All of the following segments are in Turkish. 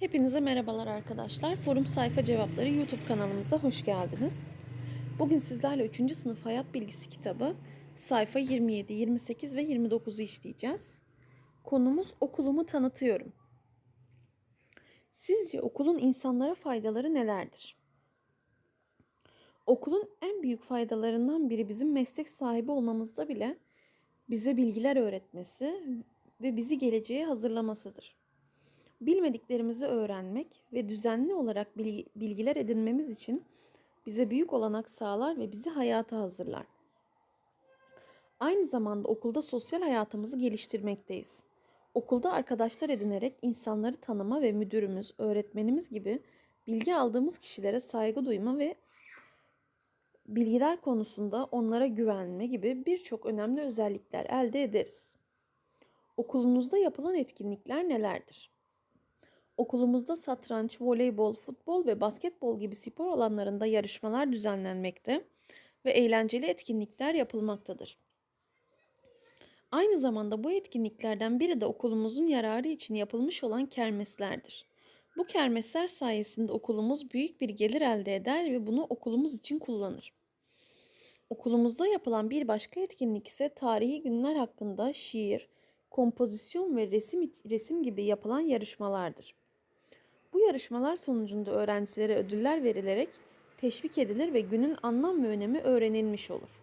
Hepinize merhabalar arkadaşlar. Forum Sayfa Cevapları YouTube kanalımıza hoş geldiniz. Bugün sizlerle 3. sınıf hayat bilgisi kitabı sayfa 27, 28 ve 29'u işleyeceğiz. Konumuz okulumu tanıtıyorum. Sizce okulun insanlara faydaları nelerdir? Okulun en büyük faydalarından biri bizim meslek sahibi olmamızda bile bize bilgiler öğretmesi ve bizi geleceğe hazırlamasıdır. Bilmediklerimizi öğrenmek ve düzenli olarak bilgiler edinmemiz için bize büyük olanak sağlar ve bizi hayata hazırlar. Aynı zamanda okulda sosyal hayatımızı geliştirmekteyiz. Okulda arkadaşlar edinerek insanları tanıma ve müdürümüz, öğretmenimiz gibi bilgi aldığımız kişilere saygı duyma ve bilgiler konusunda onlara güvenme gibi birçok önemli özellikler elde ederiz. Okulunuzda yapılan etkinlikler nelerdir? Okulumuzda satranç, voleybol, futbol ve basketbol gibi spor alanlarında yarışmalar düzenlenmekte ve eğlenceli etkinlikler yapılmaktadır. Aynı zamanda bu etkinliklerden biri de okulumuzun yararı için yapılmış olan kermeslerdir. Bu kermesler sayesinde okulumuz büyük bir gelir elde eder ve bunu okulumuz için kullanır. Okulumuzda yapılan bir başka etkinlik ise tarihi günler hakkında şiir, kompozisyon ve resim resim gibi yapılan yarışmalardır. Bu yarışmalar sonucunda öğrencilere ödüller verilerek teşvik edilir ve günün anlam ve önemi öğrenilmiş olur.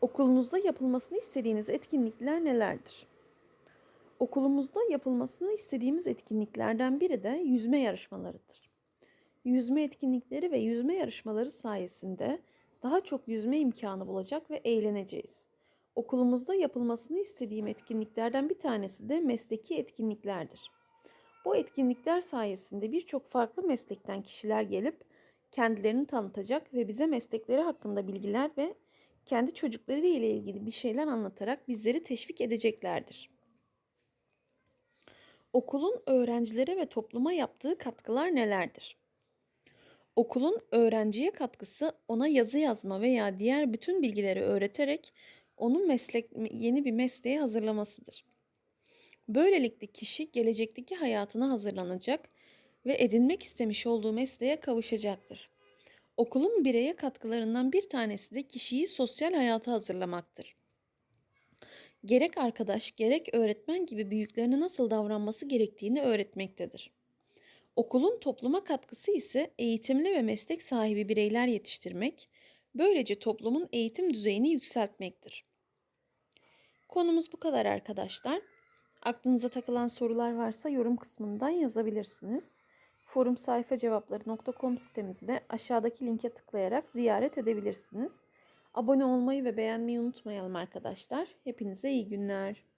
Okulunuzda yapılmasını istediğiniz etkinlikler nelerdir? Okulumuzda yapılmasını istediğimiz etkinliklerden biri de yüzme yarışmalarıdır. Yüzme etkinlikleri ve yüzme yarışmaları sayesinde daha çok yüzme imkanı bulacak ve eğleneceğiz. Okulumuzda yapılmasını istediğim etkinliklerden bir tanesi de mesleki etkinliklerdir. Bu etkinlikler sayesinde birçok farklı meslekten kişiler gelip kendilerini tanıtacak ve bize meslekleri hakkında bilgiler ve kendi çocukları ile ilgili bir şeyler anlatarak bizleri teşvik edeceklerdir. Okulun öğrencilere ve topluma yaptığı katkılar nelerdir? Okulun öğrenciye katkısı ona yazı yazma veya diğer bütün bilgileri öğreterek onun meslek yeni bir mesleğe hazırlamasıdır. Böylelikle kişi gelecekteki hayatına hazırlanacak ve edinmek istemiş olduğu mesleğe kavuşacaktır. Okulun bireye katkılarından bir tanesi de kişiyi sosyal hayata hazırlamaktır. Gerek arkadaş, gerek öğretmen gibi büyüklerine nasıl davranması gerektiğini öğretmektedir. Okulun topluma katkısı ise eğitimli ve meslek sahibi bireyler yetiştirmek, böylece toplumun eğitim düzeyini yükseltmektir. Konumuz bu kadar arkadaşlar. Aklınıza takılan sorular varsa yorum kısmından yazabilirsiniz. Forum sayfa cevapları.com sitemizi aşağıdaki linke tıklayarak ziyaret edebilirsiniz. Abone olmayı ve beğenmeyi unutmayalım arkadaşlar. Hepinize iyi günler.